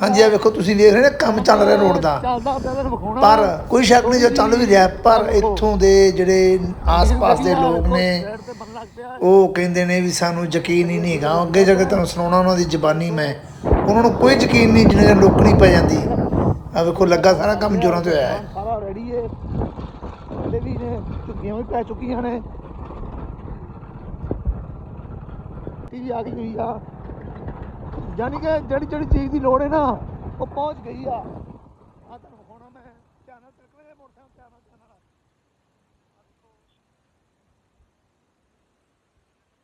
ਹਾਂਜੀ ਆ ਵੇਖੋ ਤੁਸੀਂ ਦੇਖ ਰਹੇ ਨੇ ਕੰਮ ਚੱਲ ਰਿਹਾ ਰੋਡ ਦਾ। ਪਰ ਕੋਈ ਸ਼ੱਕ ਨਹੀਂ ਜੋ ਚੱਲ ਵੀ ਰਿਹਾ ਪਰ ਇੱਥੋਂ ਦੇ ਜਿਹੜੇ ਆਸ-ਪਾਸ ਦੇ ਲੋਕ ਨੇ ਉਹ ਕਹਿੰਦੇ ਨੇ ਵੀ ਸਾਨੂੰ ਯਕੀਨ ਹੀ ਨਹੀਂ ਹੈਗਾ। ਅੱਗੇ ਜਾ ਕੇ ਤੁਹਾਨੂੰ ਸੁਣਾਉਣਾ ਉਹਨਾਂ ਦੀ ਜ਼ਬਾਨੀ ਮੈਂ। ਉਹਨਾਂ ਨੂੰ ਕੋਈ ਯਕੀਨ ਨਹੀਂ ਜਿੰਨੇ ਚਿਰ ਲੋਕ ਨਹੀਂ ਪੈ ਜਾਂਦੀ। ਆ ਵੇਖੋ ਲੱਗਾ ਸਾਰਾ ਕੰਮ ਜੋਰਾਂ ਤੇ ਹੋਇਆ ਹੈ। ਸਾਰਾ ਰੈਡੀ ਹੈ ਇਹਦੇ ਵੀ ਨੇ ਝੁੱਗੀਆਂ ਵੀ ਪੈ ਚੁੱਕੀਆਂ ਨੇ। ਕੀ ਆ ਗਈ ਹੋਈ ਆ? ਯਾਨੀ ਕਿ ਜਿਹੜੀ ਜਿਹੜੀ ਚੀਜ਼ ਦੀ ਲੋੜ ਹੈ ਨਾ, ਉਹ ਪਹੁੰਚ ਗਈ ਆ। ਆ ਤੁਹਾਨੂੰ ਵਿਖਾਉਣਾ ਮੈਂ। ਧਿਆਨ ਨਾਲ ਤਿਲਕਣੇ ਮੋਟਰਸਾਈਕਲ ਧਿਆਨ ਨਾਲ ਧਿਆਨ ਨਾਲ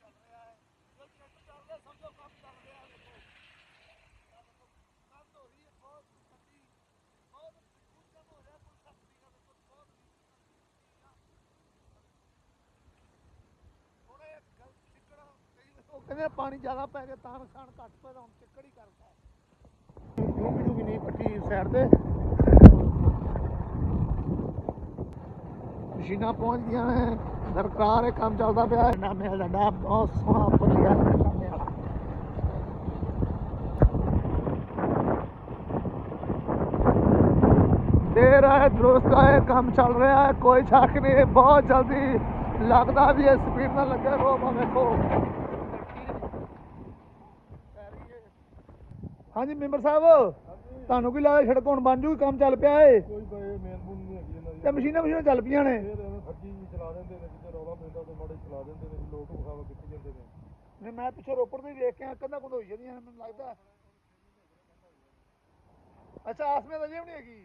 ਚੱਲ ਰਿਹਾ ਹੈ ਜੋ ਟਰੈਕਟਰ ਚੱਲ ਰਿਹਾ ਸਮਝੋ ਕੰਮ ਚੱਲ ਰਿਹਾ ਦੇਖੋ ਕੰਮ ਹੋ ਰਹੀ ਹੈ ਬਹੁਤ ਠੰਡੀ ਬਹੁਤ ਮਜ਼ਬੂਤ ਕੰਮ ਹੋ ਰਿਹਾ ਕੋਈ ਸਖਤ ਨਹੀਂ ਗਾ ਦੇਖੋ ਬਹੁਤ ਥੋੜਾ ਜਿਹਾ ਗਲ ਚਿੱਕੜ ਕਈ ਵਾਰ ਉਹ ਕਹਿੰਦੇ ਪਾਣੀ ਜ਼ਿਆਦਾ ਪੈ ਗਿਆ, ਤਾਂ ਨੁਕਸਾਨ ਘੱਟ ਪਿਆ ਹੁਣ ਚਿੱਕੜ ਹੀ ਕਰਦਾ ਡੂੰਗੀ ਡੂੰਗੀ ਨਹੀਂ ਪੱਟੀ ਸਾਈਡ ਤੇ। ਮਸ਼ੀਨਾਂ ਪਹੁੰਚ ਗਈਆਂ ਨੇ। ਸਰਕਾਰ ਇਹ ਕੰਮ ਚੱਲਦਾ ਪਿਆ ਹੈ। ਨਾਮੇ ਸਾਡਾ ਬਹੁਤ ਸੋਹਣਾ ਵਧੀਆ ਦੇਰ ਹੈ, ਦਰੁਸਤ ਹੈ, ਕੰਮ ਚੱਲ ਰਿਹਾ ਹੈ। ਕੋਈ ਸ਼ੱਕ ਨਹੀਂ ਬਹੁਤ ਜਲਦੀ ਲੱਗਦਾ ਵੀ ਇਹ ਸਪੀਡ ਨਾਲ ਲੱਗੇ। ਰੋ ਭਾਵੇਂ ਵੇਖੋ। ਹਾਂਜੀ ਮੈਂਬਰ ਸਾਹਿਬ ਤੁਹਾਨੂੰ ਕੀ ਲੱਗਦਾ ਸੜਕ ਹੁਣ ਬਣ ਜੂਗੀ ਕੰਮ ਚੱਲ ਪਿਆ ਏ? ਕੋਈ ਕੋਈ ਮਿਹਰਬਾਨੀ ਨਹੀਂ ਹੈਗੀ ਇਹਨਾਂ ਦੀ। ਤੇ ਮਸ਼ੀਨਾਂ ਮਸ਼ੀਨਾਂ ਚੱਲ ਪਈਆਂ ਨੇ। ਇਹ ਐਵੇਂ ਫੱਜੀ ਵੀ ਚਲਾ ਦਿੰਦੇ ਨੇ ਜਿੱਥੇ ਰੌਲਾ ਪੈਂਦਾ ਤੇ ਮਾੜੇ ਚਲਾ ਦਿੰਦੇ ਨੇ ਲੋਕ ਵਿਖਾਵਾ ਕੀਤੀ ਜਾਂਦੇ ਨੇ। ਨਹੀਂ ਮੈਂ ਪਿੱਛੇ ਰੋਪੜ ਦੇ ਵੇਖ ਕੇ ਆ ਕੰਧਾਂ ਕੁੰਧ ਹੋਈ ਜਾਂਦੀਆਂ ਨੇ, ਮੈਨੂੰ ਲੱਗਦਾ। ਅੱਛਾ ਆਸਮੇ ਤਾਂ ਜੇ ਵੀ ਨਹੀਂ ਹੈਗੀ।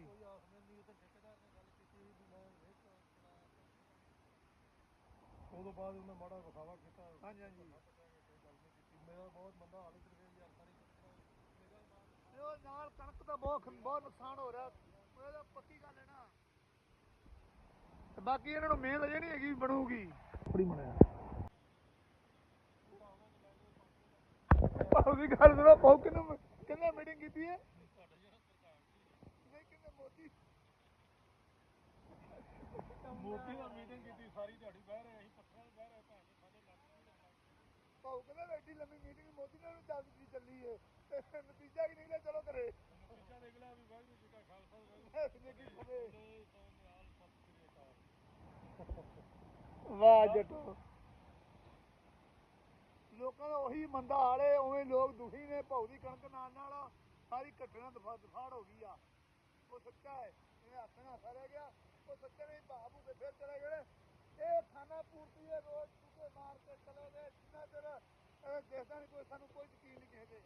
ਉਦੋਂ ਬਾਅਦ ਉਹਨਾਂ ਮਾੜਾ ਵਿਖਾਵਾ ਕੀਤਾ। ਹਾਂਜੀ ਹਾਂਜੀ। ਮੇਰਾ ਬਹੁਤ ਮੰਦਾ ਹਾਲ ਵੇਖ ਯਾਰ ਸਾਰੀ ਤੇ ਉਹ ਨਾਲ ਕਣਕ ਦਾ ਬਹੁਤ ਬਹੁਤ ਨੁਕਸਾਨ ਹੋ ਰਿਹਾ। ਉਹਦਾ ਪੱਕੀ ਗੱਲ ਹੈ ਨਾ। ਤੇ ਬਾਕੀ ਇਹਨਾਂ ਨੂੰ ਮਿਹਨਤ ਜਿਹੜੀ ਹੈਗੀ ਬਣੂਗੀ। ਬੜੀ ਬਣਿਆ। ਉਹਦੀ ਗੱਲ ਸੁਣੋ ਪਾਉ ਕਿਨੂੰ ਕਿੰਨੇ ਮੀਟਿੰਗ ਕੀਤੀ ਹੈ? ਮੋਦੀ ਮੋਦੀ ਨਾਲ ਮੀਟਿੰਗ ਕੀਤੀ ਸਾਰੀ ਦਿਹਾੜੀ ਬਹਿ ਰਹੇ ਅਸੀਂ ਪੱਥਰਾਂ 'ਤੇ ਬਹਿ ਰਹੇ ਭੈਣ ਦੇ ਸਾਡੇ ਲੱਗ ਪਾਉ ਕਹਿੰਦਾ ਐਡੀ ਲੰਮੀ ਮੀਟਿੰਗ ਮੋਦੀ ਨਾਲ ਵੀ ਚੱਲਦੀ ਚੱਲੀ ਹੈ। ਤੇ ਨਤੀਜਾ ਕੀ ਨਿਕਲਿਆ ਚਲੋ ਕਰੇ। ਨਿਕਲਿਆ ਵੀ ਵਾਹਿਗੁਰੂ ਜੀ ਕਾ ਖਾਲਸਾ ਵਾਹਿਗੁਰੂ। ਜੀ ਕੀ ਫਤਿਹ। ਵਾਹ ਜੱਟੋ। ਲੋਕਾਂ ਦਾ ਉਹੀ ਮੰਦਾ ਹਾਲ ਹੈ ਉਵੇਂ ਲੋਕ ਦੁਖੀ ਨੇ ਭੌ ਦੀ ਕਣਕ ਨਾਲ ਨਾਲ ਸਾਰੀ ਘਟਨਾ ਦਫਾ ਦਫਾੜ ਹੋ ਗਈ ਆ। ਉਹ ਸੱਚਾ ਹੈ ਇਹਨੇ ਹੱਥ ਨਾਲ ਰਹਿ ਗਿਆ ਉਹ ਸੱਚੇ ਨਹੀਂ ਬਾਬੂ ਕੇ ਫਿਰ ਚਲੇ ਗਏ ਇਹ ਖਾਣਾ ਪੂਰਤੀ ਹੈ ਰੋਜ਼ ਟੁੱਟੇ ਮਾਰ ਕੇ ਚਲੇ ਗਏ ਜਿੰਨਾ ਚਿਰ ਇਹ ਦੇਖਦਾ ਨਹੀਂ ਕੋਈ ਸਾਨੂੰ ਕੋਈ ਯਕੀਨ ਨਹੀਂ ਕਿਸੇ ਤੇ।